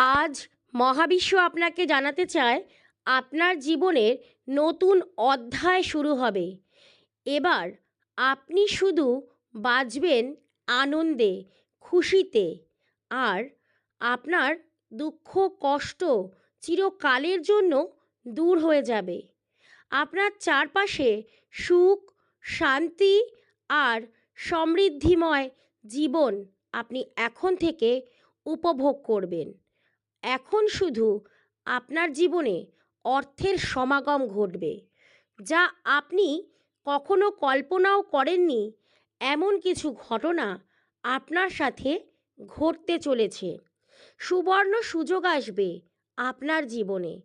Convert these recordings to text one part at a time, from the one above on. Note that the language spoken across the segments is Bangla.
আজ মহাবিশ্ব আপনাকে জানাতে চায়, আপনার জীবনের নতুন অধ্যায় শুরু হবে। এবার আপনি শুধু বাঁচবেন আনন্দে, খুশিতে, আর আপনার দুঃখ, কষ্ট চিরকালের জন্য দূর হয়ে যাবে। আপনার চারপাশে সুখ, শান্তি আর সমৃদ্ধিময় জীবন আপনি এখন থেকে উপভোগ করবেন। এখন শুধু আপনার জীবনে অর্থের সমাগম ঘটবে, যা আপনি কখনো কল্পনাও করেননি এমন কিছু ঘটনা আপনার সাথে ঘটতে চলেছে। সুবর্ণ সুযোগ আসবে আপনার জীবনে।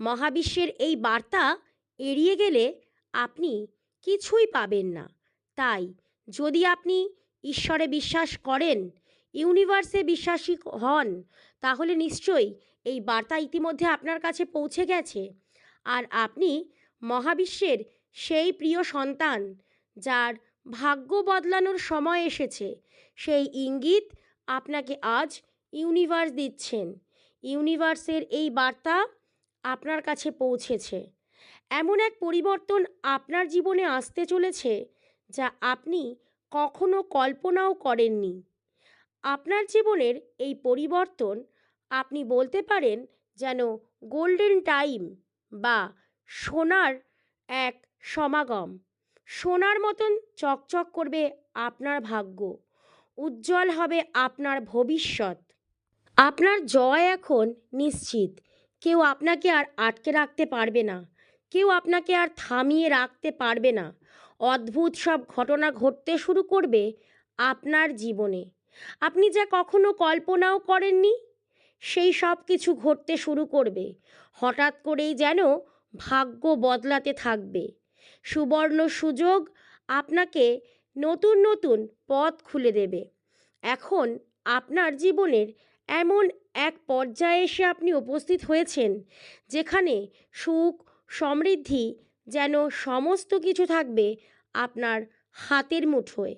মহাবিশ্বের এই বার্তা এড়িয়ে গেলে আপনি কিছুই পাবেন না। তাই যদি আপনি ঈশ্বরে বিশ্বাস করেন ইউনিভার্সে বিশ্বাসী হন, তাহলে নিশ্চয়ই এই বার্তা ইতিমধ্যে আপনার কাছে পৌঁছে গেছে। আর আপনি মহাবিশ্বের সেই প্রিয় সন্তান, যার ভাগ্য বদলানোর সময় এসেছে, সেই ইঙ্গিত আপনাকে আজ ইউনিভার্স দিচ্ছেন। ইউনিভার্সের এই বার্তা আপনার কাছে পৌঁছেছে। এমন এক পরিবর্তন আপনার জীবনে আসতে চলেছে, যা আপনি কখনো কল্পনাও করেননি। আপনার জীবনের এই পরিবর্তন আপনি বলতে পারেন যেন গোল্ডেন টাইম বা সোনার এক সমাগম। সোনার মতন চকচক করবে আপনার ভাগ্য। উজ্জ্বল হবে আপনার ভবিষ্যৎ। আপনার জয় এখন নিশ্চিত। কেউ আপনাকে আর আটকে রাখতে পারবে না। কেউ আপনাকে আর থামিয়ে রাখতে পারবে না। অদ্ভুত সব ঘটনা ঘটতে শুরু করবে আপনার জীবনে। আপনি যা কখনো কল্পনাও করেননি? সেই সব কিছু ঘটতে শুরু করবে। হঠাৎ করেই যেন ভাগ্য বদলাতে থাকবে। সুবর্ণ সুযোগ আপনাকে নতুন নতুন পথ খুলে দেবে। এখন আপনার জীবনের এমন এক পর্যায়ে এসে আপনি উপস্থিত হয়েছেন, যেখানে সুখ, সমৃদ্ধি যেন সমস্ত কিছু থাকবে আপনার হাতের মুঠোয়।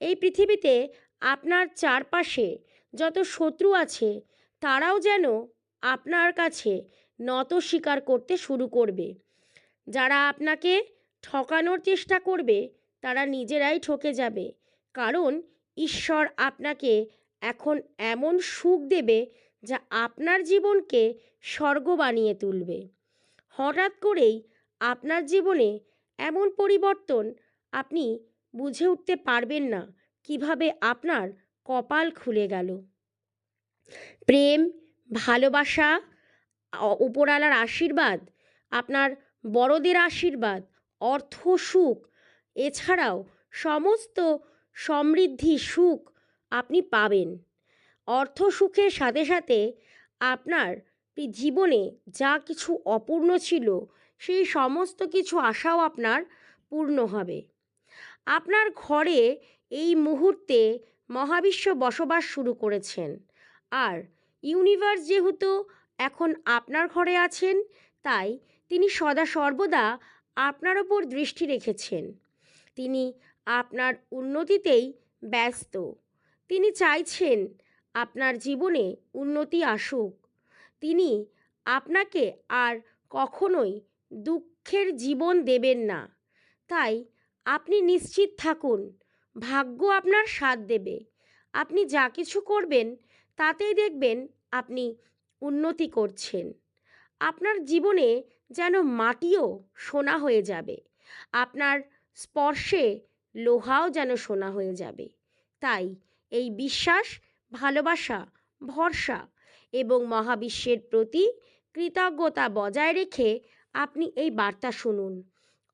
এই পৃথিবীতে আপনার চারপাশে যত শত্রু আছে, তারাও যেন আপনার কাছে নত স্বীকার করতে শুরু করবে। যারা আপনাকে ঠকানোর চেষ্টা করবে, তারা নিজেরাই ঠকে যাবে। কারণ ঈশ্বর আপনাকে এখন এমন সুখ দেবে যা আপনার জীবনকে স্বর্গ বানিয়ে তুলবে। হঠাৎ করেই আপনার জীবনে এমন পরিবর্তন আপনি বুঝে উঠতে পারবেন না। কীভাবে আপনার কপাল খুলে গেল? প্রেম, ভালোবাসা উপরালার আশীর্বাদ, আপনার বড়দের আশীর্বাদ, অর্থ সুখ, এছাড়াও সমস্ত সমৃদ্ধি সুখ আপনি পাবেন। অর্থ সুখের সাথে সাথে আপনার জীবনে যা কিছু অপূর্ণ ছিল, সেই সমস্ত কিছু আশাও আপনার পূর্ণ হবে। আপনার ঘরে এই মুহূর্তে মহাবিশ্ব বসবাস শুরু করেছেন। আর ইউনিভার্স যেহেতু এখন আপনার ঘরে আছেন, তাই তিনি সদা সর্বদা আপনার ওপর দৃষ্টি রেখেছেন। তিনি আপনার উন্নতিতেই ব্যস্ত। তিনি চাইছেন আপনার জীবনে উন্নতি আসুক। তিনি আপনাকে আর কখনোই দুঃখের জীবন দেবেন না। তাই আপনি নিশ্চিত থাকুন ভাগ্য আপনার সাথ দেবে। আপনি যা কিছু করবেন, তাতেই দেখবেন আপনি উন্নতি করছেন। আপনার জীবনে যেন মাটিও সোনা হয়ে যাবে। আপনার স্পর্শে লোহাও যেন সোনা হয়ে যাবে। তাই এই বিশ্বাস, ভালোবাসা, ভরসা এবং মহাবিশ্বের প্রতি কৃতজ্ঞতা বজায় রেখে আপনি এই বার্তা শুনুন।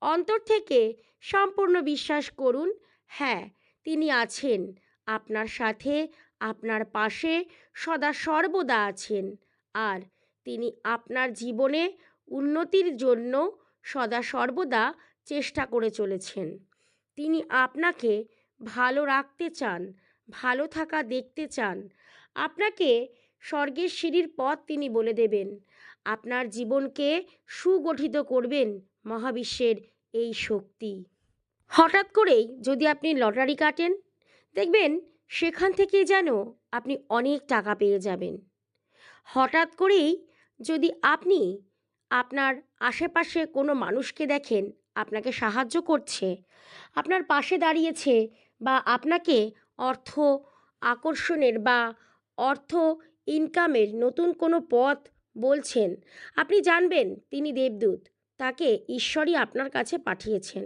অন্তর থেকে সম্পূর্ণ বিশ্বাস করুন হ্যাঁ তিনি আছেন। আপনার সাথে আপনার পাশে সদা সর্বদা আছেন। আর তিনি আপনার জীবনে উন্নতির জন্য সদা সর্বদা চেষ্টা করে চলেছেন। তিনি আপনাকে ভালো রাখতে চান, ভালো থাকা দেখতে চান। আপনাকে স্বর্গের সিঁড়ির পথ তিনি বলে দেবেন। আপনার জীবনকে সুগঠিত করবেন মহাবিশ্বের এই শক্তি। হঠাৎ করেই যদি আপনি লটারি কাটেন, দেখবেন সেখান থেকে যেন আপনি অনেক টাকা পেয়ে যাবেন। হঠাৎ করেই যদি আপনি আপনার আশেপাশে কোনো মানুষকে দেখেন, আপনাকে সাহায্য করছে, আপনার পাশে দাঁড়িয়েছে বা আপনাকে অর্থ আকর্ষণের বা অর্থ ইনকামের নতুন কোনো পথ বলছেন, আপনি জানবেন তিনি দেবদূত, তাকে ঈশ্বরই আপনার কাছে পাঠিয়েছেন।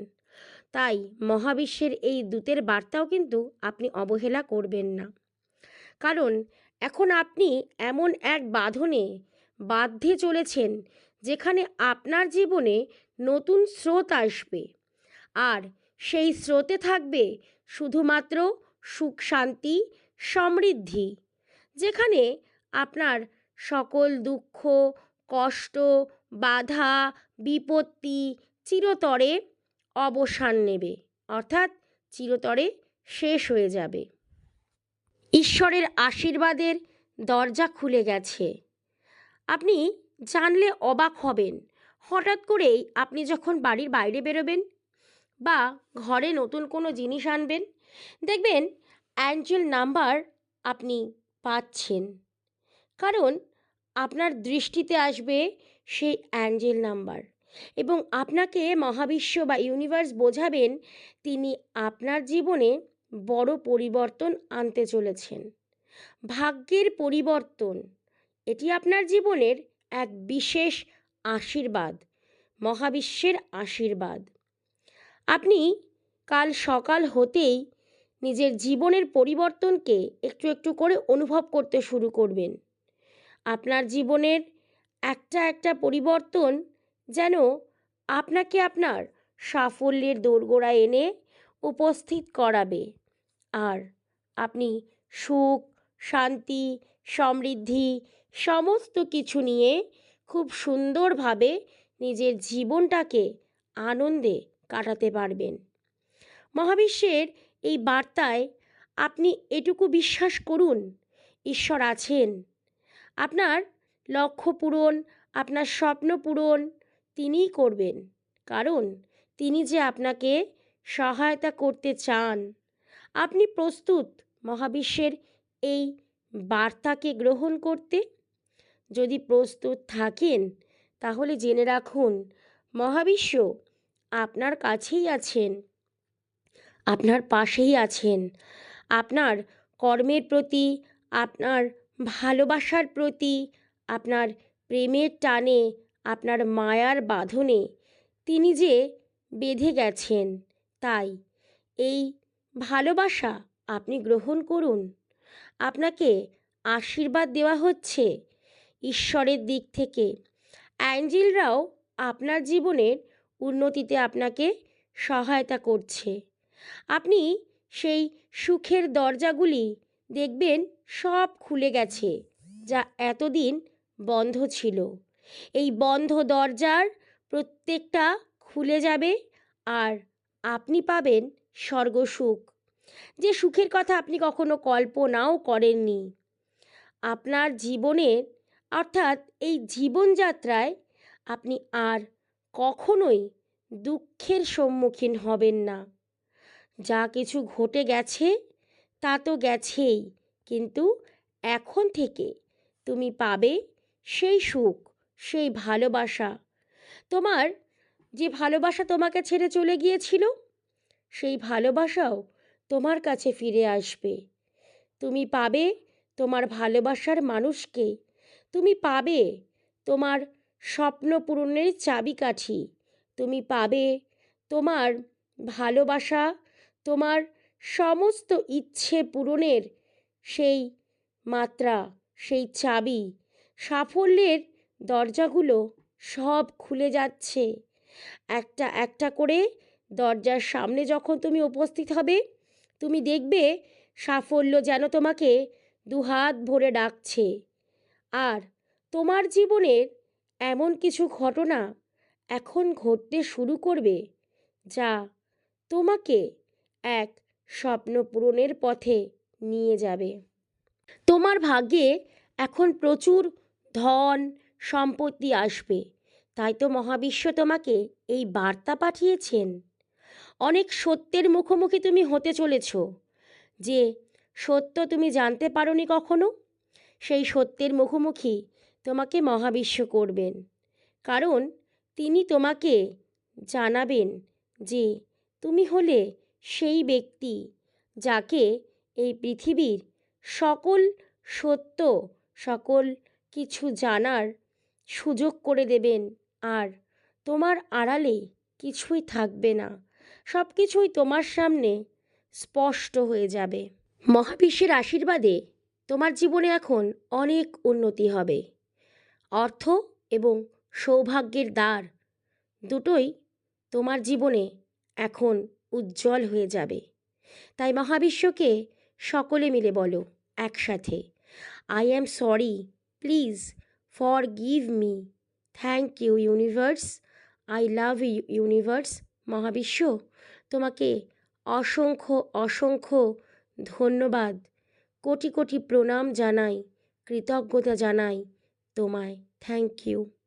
তাই মহাবিশ্বের এই দূতের বার্তাও কিন্তু আপনি অবহেলা করবেন না। কারণ এখন আপনি এমন এক বাঁধনে বাধ্যে চলেছেন যেখানে আপনার জীবনে নতুন স্রোত আসবে। আর সেই স্রোতে থাকবে শুধুমাত্র সুখ, শান্তি, সমৃদ্ধি, যেখানে আপনার সকল দুঃখ, কষ্ট, বাধা, বিপত্তি চিরতরে অবসান নেবে। অর্থাৎ চিরতরে শেষ হয়ে যাবে। ঈশ্বরের আশীর্বাদের দরজা খুলে গেছে। আপনি জানলে অবাক হবেন। হঠাৎ করেই আপনি যখন বাড়ির বাইরে বেরোবেন বা ঘরে নতুন কোনো জিনিস আনবেন, দেখবেন অ্যাঞ্জেল নাম্বার আপনি পাচ্ছেন। কারণ আপনার দৃষ্টিতে আসবে সেই অ্যাঞ্জেল নাম্বার। এবং আপনাকে মহাবিশ্ব বা ইউনিভার্স বোঝাবেন, তিনি আপনার জীবনে বড় পরিবর্তন আনতে চলেছেন। ভাগ্যের পরিবর্তন, এটি আপনার জীবনের এক বিশেষ আশীর্বাদ, মহাবিশ্বের আশীর্বাদ। আপনি কাল সকাল হতেই নিজের জীবনের পরিবর্তনকে একটু একটু করে অনুভব করতে শুরু করবেন। আপনার জীবনের একটা একটা পরিবর্তন যেন আপনাকে আপনার সাফল্যের দোরগোড়ায় এনে উপস্থিত করাবে। আর আপনি সুখ, শান্তি, সমৃদ্ধি সমস্ত কিছু নিয়ে খুব সুন্দরভাবে নিজের জীবনটাকে আনন্দে কাটাতে পারবেন। মহাবিশ্বের এই বার্তায় আপনি এটুকু বিশ্বাস করুন, ঈশ্বর আছেন। আপনার লক্ষ্য পূরণ, আপনার স্বপ্ন পূরণ তিনিই করবেন। কারণ, তিনি যে আপনাকে সহায়তা করতে চান। আপনি প্রস্তুত মহাবিশ্বের এই বার্তাকে গ্রহণ করতে? যদি প্রস্তুত থাকেন, তাহলে জেনে রাখুন, মহাবিশ্ব আপনার কাছেই আছেন। আপনার পাশেই আছেন। আপনার কর্মের প্রতি, আপনার ভালোবাসার প্রতি, আপনার প্রেমের টানে আপনার মায়ার বাঁধনে তিনি যে বেঁধে গেছেন, তাই এই ভালোবাসা আপনি গ্রহণ করুন। আপনাকে আশীর্বাদ দেওয়া হচ্ছে ঈশ্বরের দিক থেকে। অ্যাঞ্জেলরাও আপনার জীবনের উন্নতিতে আপনাকে সহায়তা করছে। আপনি সেই সুখের দরজাগুলি দেখবেন সব খুলে গেছে, যা এতদিন বন্ধ ছিল। এই বন্ধ দরজার প্রত্যেকটা খুলে যাবে আর আপনি পাবেন স্বর্গসুখ যে সুখের কথা আপনি কখনো কল্পনাও করেননি। আপনার জীবনের, অর্থাৎ এই জীবনযাত্রায় আপনি আর কখনোই দুঃখের সম্মুখীন হবেন না। যা কিছু ঘটে গেছে, তা তো গেছেই, কিন্তু এখন থেকে তুমি পাবে সেই সুখ। সেই ভালোবাসা। তোমার যে ভালোবাসা তোমাকে ছেড়ে চলে গিয়েছিল, সেই ভালোবাসাও তোমার কাছে ফিরে আসবে। তুমি পাবে তোমার ভালোবাসার মানুষকে। তুমি পাবে তোমার স্বপ্ন পূরণের চাবিকাঠি। তুমি পাবে তোমার ভালোবাসা, তোমার সমস্ত ইচ্ছে পূরণের সেই মাত্রা, সেই চাবি। সাফল্যের দরজাগুলো সব খুলে যাচ্ছে। একটা একটা করে দরজার সামনে যখন তুমি উপস্থিত হবে, তুমি দেখবে সাফল্য যেন তোমাকে দুহাত ভরে ডাকছে। আর তোমার জীবনের এমন কিছু ঘটনা এখন ঘটতে শুরু করবে, যা তোমাকে এক স্বপ্ন পূরণের পথে নিয়ে যাবে। তোমার ভাগ্যে এখন প্রচুর ধন সম্পত্তি আসবে। তাই তো মহাবিশ্ব তোমাকে এই বার্তা পাঠিয়েছেন। অনেক সত্যের মুখোমুখি তুমি হতে চলেছ। যে সত্য তুমি জানতে পারোনি কখনো, সেই সত্যের মুখোমুখি তোমাকে মহাবিশ্ব করবেন। কারণ তিনি তোমাকে জানাবেন যে তুমি হলে সেই ব্যক্তি যাকে এই পৃথিবীর সকল সত্য, সকল কিছু জানার সুযোগ করে দেবেন। আর তোমার আড়ালে কিছুই থাকবে না। সব কিছুই তোমার সামনে স্পষ্ট হয়ে যাবে। মহাবিশ্বের আশীর্বাদে তোমার জীবনে এখন অনেক উন্নতি হবে। অর্থ এবং সৌভাগ্যের দ্বার দুটোই তোমার জীবনে এখন উজ্জ্বল হয়ে যাবে। তাই মহাবিশ্বকে সকলে মিলে বলো একসাথে I am sorry please forgive me thank you universe I love you universe মহাবিশ্ব, তোমাকে অসংখ্য অসংখ্য ধন্যবাদ। কোটি কোটি প্রণাম জানাই, কৃতজ্ঞতা জানাই তোমায়। Thank you